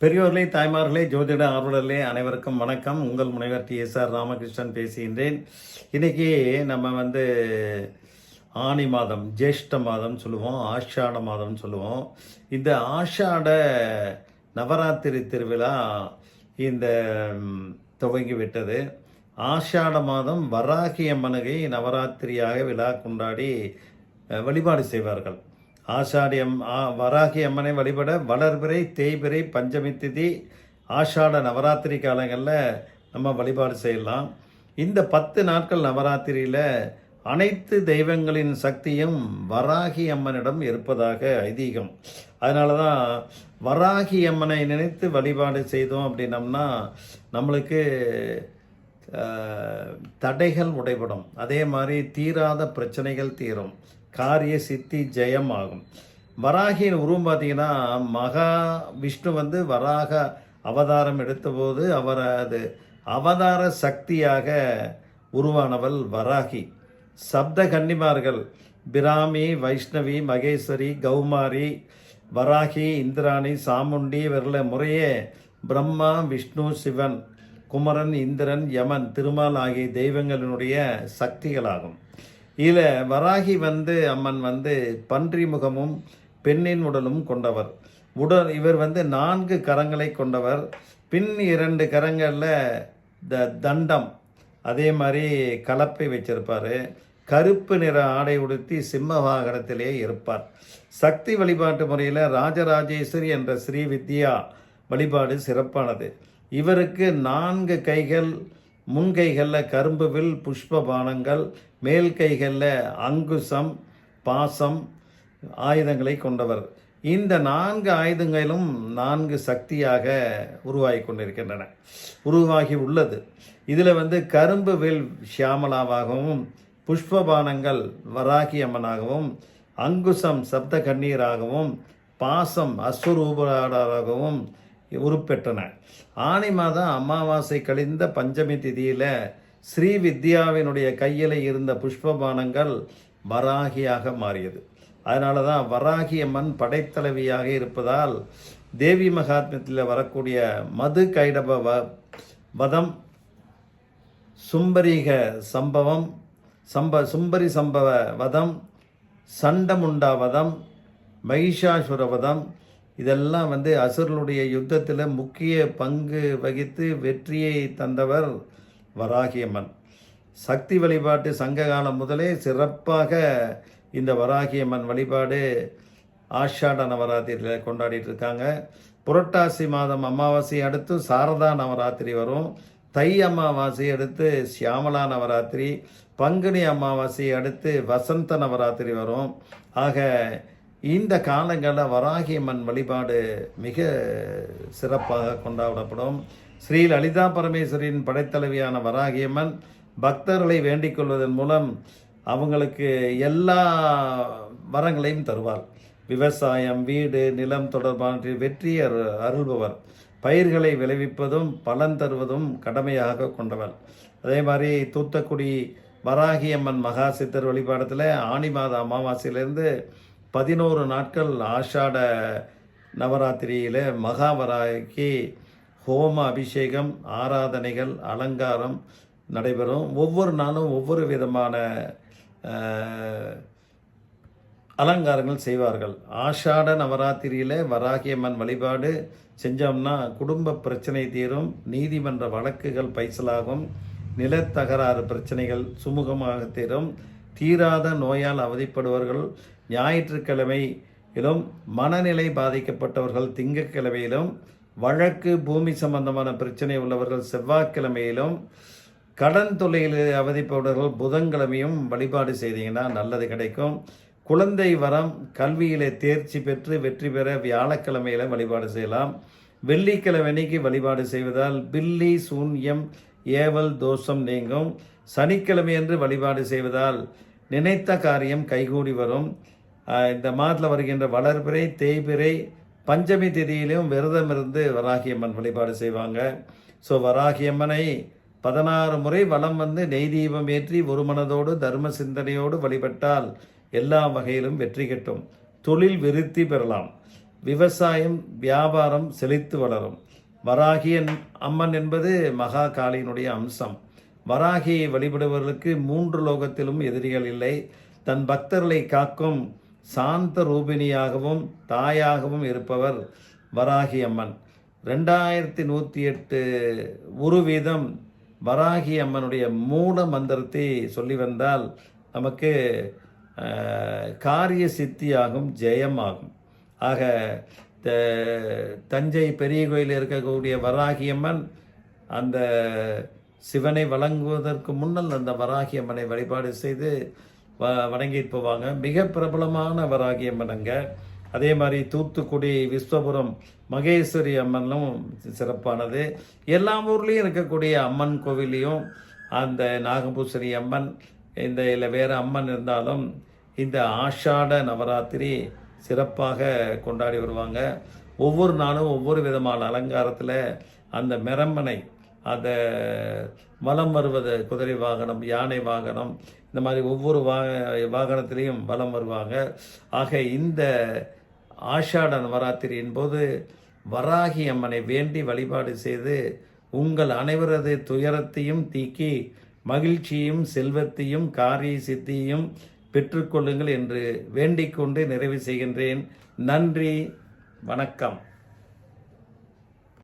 பெரியோர்களே தாய்மார்களே ஜோதிட ஆர்வலர்களே அனைவருக்கும் வணக்கம். உங்கள் முனைவர் டி எஸ் ஆர் ராமகிருஷ்ணன் பேசுகின்றேன். இன்றைக்கி நம்ம வந்து ஆனி மாதம் ஜேஷ்ட மாதம் சொல்லுவோம் ஆஷாட மாதம் சொல்லுவோம். இந்த ஆஷாட நவராத்திரி திருவிழா இந்த துவங்கி விட்டது ஆஷாட மாதம் வராகி அம்மனுகை நவராத்திரியாக விழா கொண்டாடி வழிபாடு செய்வார்கள். ஆஷாடி அம் ஆ- வராகி அம்மனை வழிபட வளர்பிறை தேய்பிறை பஞ்சமி திதி ஆஷாட நவராத்திரி காலங்களில் நம்ம வழிபாடு செய்யலாம். இந்த பத்து நாட்கள் நவராத்திரியில் அனைத்து தெய்வங்களின் சக்தியும் வராகி அம்மனிடம் இருப்பதாக ஐதீகம். அதனால தான் வராகி அம்மனை நினைத்து வழிபாடு செய்தோம் அப்படின்னம்னா நம்மளுக்கு தடைகள் உடைபடும். அதே மாதிரி தீராத பிரச்சனைகள் தீரும். காரிய சித்தி ஜெயம் ஆகும் வராகியின் உருவம் பார்த்தீங்கன்னா மகா விஷ்ணு வந்து வராக அவதாரம் எடுத்தபோது அவரது அவதார சக்தியாக உருவானவள் வராகி. சப்த கன்னிமார்கள் பிராமி வைஷ்ணவி மகேஸ்வரி கௌமாரி வராகி இந்திராணி சாமுண்டி இவர்களை முறையே பிரம்மா விஷ்ணு சிவன் குமரன் இந்திரன் யமன் திருமால் ஆகிய தெய்வங்களினுடைய சக்திகளாகும். இதில் வராகி வந்து அம்மன் வந்து பன்றி முகமும் பெண்ணின் உடலும் கொண்டவர். உடல் இவர் வந்து நான்கு கரங்களை கொண்டவர். பின் இரண்டு கரங்களில் த தண்டம் அதே மாதிரி கலப்பை வச்சிருப்பார். கருப்பு நிற ஆடை உடுத்தி சிம்ம வாகனத்திலே இருப்பார். சக்தி வழிபாட்டு முறையில் ராஜராஜேஸ்வரி என்ற ஸ்ரீ வித்யா வழிபாடு சிறப்பானது. இவருக்கு நான்கு கைகள் முன் கைகளில் கரும்பு வில் புஷ்ப பானங்கள் மேல் கைகளில் அங்குசம் பாசம் ஆயுதங்களை கொண்டவர். இந்த நான்கு ஆயுதங்களும் நான்கு சக்தியாக உருவாகி கொண்டிருக்கின்றன. உருவாகி உள்ளது. இதில் வந்து கரும்பு வில் ஷியாமலாவாகவும் புஷ்பபானங்கள் வராகி அம்மனாகவும் அங்குசம் சப்த கண்ணீராகவும் பாசம் அஸ்வரூபராகவும் உருப்பெற்றன ஆனி மாதம் அமாவாசை கழிந்த பஞ்சமி திதியில் ஸ்ரீ வித்யாவினுடைய கையில் இருந்த புஷ்பபானங்கள் வராகியாக மாறியது. அதனால தான் வராகி அம்மன் படைத்தலைவியாக இருப்பதால் தேவி மகாத்மியத்தில் வரக்கூடிய மது கைடப வ வதம் சும்பரீக சம்பவம் சம்ப சும்பரி சம்பவ வதம் சண்டமுண்டா வதம் மகிஷாசுர வதம் இதெல்லாம் வந்து அசுரனுடைய யுத்தத்தில் முக்கிய பங்கு வகித்து வெற்றியை தந்தவர் வராகியம்மன். சக்தி வழிபாட்டு சங்க காலம் முதலே சிறப்பாக இந்த வராகியம்மன் வழிபாடு ஆஷாட நவராத்திரியில் கொண்டாடிட்டு இருக்காங்க. புரட்டாசி மாதம் அமாவாசை அடுத்து சாரதா நவராத்திரி வரும். தை அமாவாசை அடுத்து சியாமலா நவராத்திரி. பங்குனி அமாவாசை அடுத்து வசந்த நவராத்திரி வரும். ஆக இந்த காலங்களில் வராகியம்மன் வழிபாடு மிக சிறப்பாக கொண்டாடப்படும். ஸ்ரீ லலிதா பரமேஸ்வரியின் படைத்தலைவியான வராகியம்மன் பக்தர்களை வேண்டிக் கொள்வதன் மூலம் அவங்களுக்கு எல்லா வரங்களையும் தருவார். விவசாயம் வீடு நிலம் தொடர்பான வெற்றி அரு- அருள்பவர். பயிர்களை விளைவிப்பதும் பலன் தருவதும் கடமையாக கொண்டவர். அதே மாதிரி தூத்துக்குடி வராகியம்மன் மகா சித்தர் வழிபாடத்தில் ஆனி மாத அமாவாசையிலேருந்து பதினோரு நாட்கள் ஆஷாட நவராத்திரியில் மகாவராய்க்கு ஹோம அபிஷேகம் ஆராதனைகள் அலங்காரம் நடைபெறும். ஒவ்வொரு நாளும் ஒவ்வொரு விதமான அலங்காரங்கள் செய்வார்கள். ஆஷாட நவராத்திரியில் வராகியம்மன் வழிபாடு செஞ்சோம்னா குடும்ப பிரச்சனை தீரும் நீதிமன்ற வழக்குகள் பைசலாகும் நிலத்தகராறு பிரச்சனைகள் சுமூகமாக தீரும். தீராத நோயால் அவதிப்படுபவர்கள் ஞாயிற்றுக்கிழமையிலும் மனநிலை பாதிக்கப்பட்டவர்கள் திங்கட்கிழமையிலும் வழக்கு பூமி சம்பந்தமான பிரச்சனை உள்ளவர்கள் செவ்வாய்க்கிழமையிலும் கடன் தொல்லையில் அவதிப்படுபவர்கள் புதன்கிழமையும் வழிபாடு செய்தீங்கன்னா நல்லது கிடைக்கும். குழந்தை வரம் கல்வியிலே தேர்ச்சி பெற்று வெற்றி பெற வியாழக்கிழமையில வழிபாடு செய்யலாம். வெள்ளிக்கிழமை அன்னைக்கு வழிபாடு செய்வதால் பில்லி சூன்யம் ஏவல் தோஷம் நீங்கும். சனிக்கிழமையன்று வழிபாடு செய்வதால் நினைத்த காரியம் கைகூடி வரும். இந்த மாதத்தில் வருகின்ற வளர்பிறை தேய்பிறை பஞ்சமி திதியிலும் விரதம் இருந்து வராகியம்மன் வழிபாடு செய்வாங்க. ஸோ வராகியம்மனை பதினாறு முறை வளம் வந்து நெய் தீபம் ஏற்றி ஒரு மனதோடு தர்ம சிந்தனையோடு வழிபட்டால் எல்லா வகையிலும் வெற்றி கிட்டும். தொழில் விருத்தி பெறலாம். விவசாயம் வியாபாரம் செழித்து வளரும். வராகியன் அம்மன் என்பது மகா காளியினுடைய அம்சம். வராகியை வழிபடுபவர்களுக்கு மூன்று லோகத்திலும் எதிரிகள் இல்லை. தன் பக்தர்களை காக்கும் சாந்த ரூபிணியாகவும் தாயாகவும் இருப்பவர் வராகி அம்மன். ரெண்டாயிரத்தி நூற்றி எட்டு ஒரு வீதம் வராகி அம்மனுடைய மூல மந்திரத்தை சொல்லி வந்தால் நமக்கு காரிய சித்தியாகும் ஜெயமாகும். ஆக தஞ்சை பெரிய கோயிலில் இருக்கக்கூடிய வராகி அம்மன் அந்த சிவனை வழங்குவதற்கு முன்னல் அந்த வராகி அம்மனை வழிபாடு செய்து வ வணங்கிட்டு போவாங்க. மிக பிரபலமான வராகி அம்மன் அங்கே. அதே மாதிரி தூத்துக்குடி விஸ்வபுரம் மகேஸ்வரி அம்மனும் சிறப்பானது. எல்லா ஊர்லேயும் இருக்கக்கூடிய அம்மன் கோவிலையும் அந்த நாகபூசரி அம்மன் இந்த இல்லை வேறு அம்மன் இருந்தாலும் இந்த ஆஷாட நவராத்திரி சிறப்பாக கொண்டாடி வருவாங்க. ஒவ்வொரு நாளும் ஒவ்வொரு விதமான அலங்காரத்தில் அந்த மெரம்மனை அந்த வலம் வருவது குதிரை வாகனம் யானை வாகனம் இந்த மாதிரி ஒவ்வொரு வா வாகனத்திலையும் வலம் வருவாங்க. ஆக இந்த ஆஷாட நவராத்திரியின் போது வராகி அம்மனை வேண்டி வழிபாடு செய்து உங்கள் அனைவரது துயரத்தையும் தீக்கி மகிழ்ச்சியும் செல்வத்தையும் காரிய சித்தியையும் பெற்றுக்கொள்ளுங்கள் என்று வேண்டிக் கொண்டு நிறைவு செய்கின்றேன். நன்றி வணக்கம்.